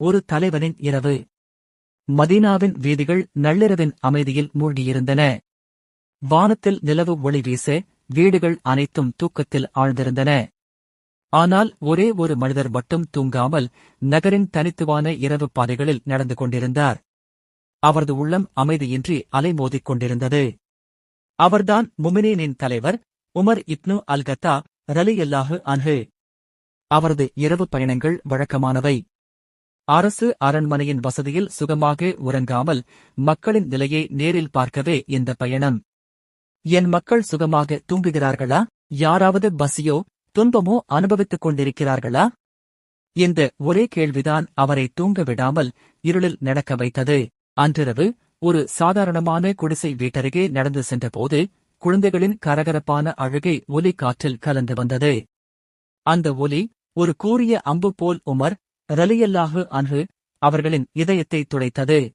ஒரு தலைவனின் இரவு. மதீனாவின் வீதிகள் நள்ளிரவின் அமைதியில் மூழ்கியிருந்தன. வானத்தில் நிலவு ஒளி வீச வீடுகள் அனைத்தும் தூக்கத்தில் ஆழ்ந்திருந்தன. ஆனால் ஒரே ஒரு மனிதர் மட்டும் தூங்காமல் நகரின் தனித்துவான இரவு பாதைகளில் நடந்து கொண்டிருந்தார். அவரது உள்ளம் அமைதியின்றி அலைமோதிக் கொண்டிருந்தது. அவர்தான் முமினீனின் தலைவர் உமர் இப்னு அல்கத்தா ரலியல்லாஹு அன்ஹு. அவரது இரவு பயணங்கள் வழக்கமானவை. அரசு அரண்மனையின் வசதியில் சுகமாக உறங்காமல் மக்களின் நிலையை நேரில் பார்க்கவே இந்த பயணம். என் மக்கள் சுகமாக தூங்குகிறார்களா? யாராவது பசியோ துன்பமோ அனுபவித்துக் கொண்டிருக்கிறார்களா? இந்த ஒரே கேள்விதான் அவரை தூங்க விடாமல் இருளில் நடக்க வைத்தது. அன்றிரவு ஒரு சாதாரணமான குடிசை வீட்டருகே நடந்து சென்றபோது குழந்தைகளின் கரகரப்பான அழுகை ஒலி காற்றில் கலந்து வந்தது. அந்த ஒலி ஒரு கூறிய அம்பு போல் உமர் ரலியல்லாஹு அன்று அவர்களின் இதயத்தை துடைத்தது.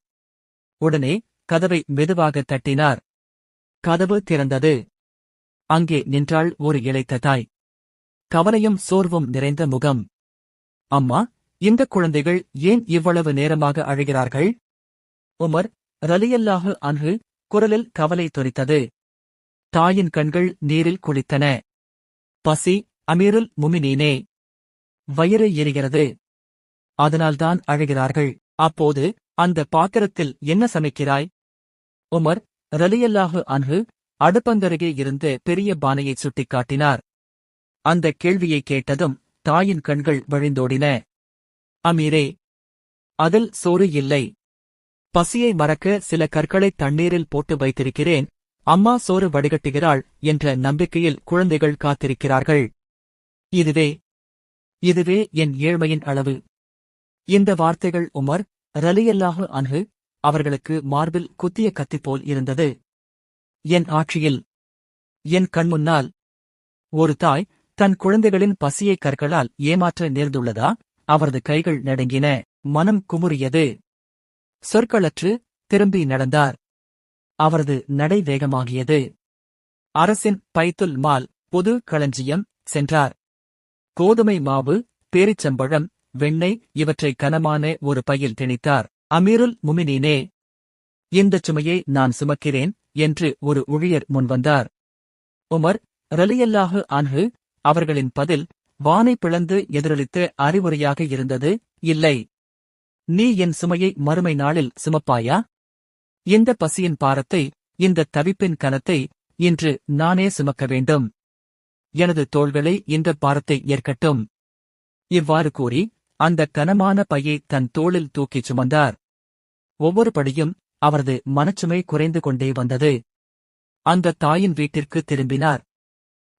உடனே கதவை மெதுவாக தட்டினார். கதவு திறந்தது. அங்கே நின்றாள் ஒரு இளைத்த தாய். கவலையும் சோர்வும் நிறைந்த முகம். அம்மா இந்த குழந்தைகள் ஏன் இவ்வளவு நேரமாக அழுகிறார்கள்? உமர் ரலியல்லாஹு அன்று குரலில் கவலை துரித்தது. தாயின் கண்கள் நீரில் குளித்தன. பசி அமீருல் முமினீனே. வயிறு எரிகிறது. அதனால்தான் அழுகிறார்கள். அப்போது அந்த பாத்திரத்தில் என்ன சமைக்கிறாய்? உமர் ரலியல்லாஹு அன்ஹு அடுப்பந்தருகே இருந்து பெரிய பானையை சுட்டிக்காட்டினார். அந்த கேள்வியை கேட்டதும் தாயின் கண்கள் வழிந்தோடின. அமீரே அதில் சோறு இல்லை. பசியை மறக்க சில கற்களை தண்ணீரில் போட்டு வைத்திருக்கிறேன். அம்மா சோறு வடிகட்டுகிறாள் என்ற நம்பிக்கையில் குழந்தைகள் காத்திருக்கிறார்கள். இதுவே இதுவே என் ஏழ்மையின் அளவு. இந்த வார்த்தைகள் உமர் ரலியல்லாஹு அன்ஹு அவர்களுக்கு மார்பில் குத்திய கத்தி போல் இருந்தது. என் ஆட்சியில் என் கண்முன்னால் ஒரு தாய் தன் குழந்தைகளின் பசியை கற்களால் ஏமாற்ற நேர்ந்துள்ளதா? அவரது கைகள் நடுங்கின மனம் குமுறியது. சொற்களற்று திரும்பி நடந்தார். அவரது நடை வேகமாகியது. அரசின் பைத்துல் மால் பொது களஞ்சியம் சென்றார். கோதுமை மாவு பேரிச்சம்பழம் வெண்ணெய் இவற்றை கனமான ஒரு பையில் திணித்தார். அமீருல் முமினீனே இந்தச் சுமையை நான் சுமக்கிறேன்? என்று ஒரு ஊழியர் முன்வந்தார் உமர் ரலியல்லாஹு அன்ஹு அவர்களின் பதில் வானை பிளந்து எதிரொலித்த அறிவுரையாக இருந்தது இல்லை. நீ என் சுமையை மறுமை நாளில் சுமப்பாயா? இந்த பசியின் பாரத்தை இந்த தவிப்பின் கனத்தை இன்று நானே சுமக்க வேண்டும். எனது தோள்களை இந்த பாரத்தை ஏற்கட்டும். இவ்வாறு கூறி அந்த கனமான பையை தன் தோளில் தூக்கிச் சுமந்தார். ஒவ்வொரு படியும் அவரது மனச்சுமை குறைந்து கொண்டே வந்தது. அந்த தாயின் வீட்டிற்கு திரும்பினார்.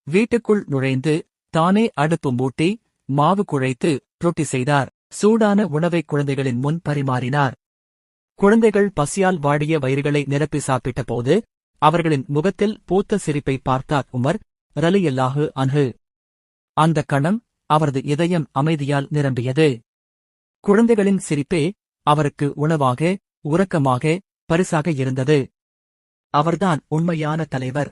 வீட்டுக்குள் நுழைந்து தானே அடுப்பு மூட்டி மாவு குழைத்து ரொட்டி செய்தார். சூடான உணவை குழந்தைகளின் முன் பரிமாறினார். குழந்தைகள் பசியால் வாடிய வயிறுகளை நிரப்பி சாப்பிட்டபோது அவர்களின் முகத்தில் பூத்த சிரிப்பை பார்த்தார் உமர் ரலியல்லாஹு அன்ஹு. அந்த கணம் அவரது இதயம் அமைதியால் நிரம்பியது. குழந்தைகளின் சிரிப்பே அவருக்கு உணவாக உறக்கமாக பரிசாக இருந்தது. அவர்தான் உண்மையான தலைவர்.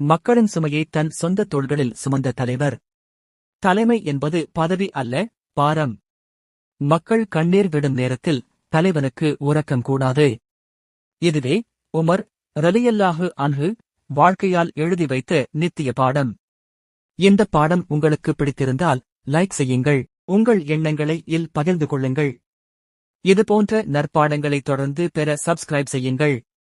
மக்களின் சுமையை தன் சொந்த தோள்களில் சுமந்த தலைவர். தலைமை என்பது பதவி அல்ல பாரம். மக்கள் கண்ணீர் விடும் நேரத்தில் தலைவனுக்கு உறக்கம் கூடாது. இதுவே உமர் ரலியல்லாஹு அன்ஹு வாழ்க்கையால் எழுதி வைத்த நித்திய பாடம். இந்த பாடம் உங்களுக்கு பிடித்திருந்தால் லைக் செய்யுங்கள். உங்கள் எண்ணங்களை இல் பகிர்ந்து கொள்ளுங்கள். இதுபோன்ற நற்பாடங்களை தொடர்ந்து பெற சப்ஸ்கிரைப் செய்யுங்கள்.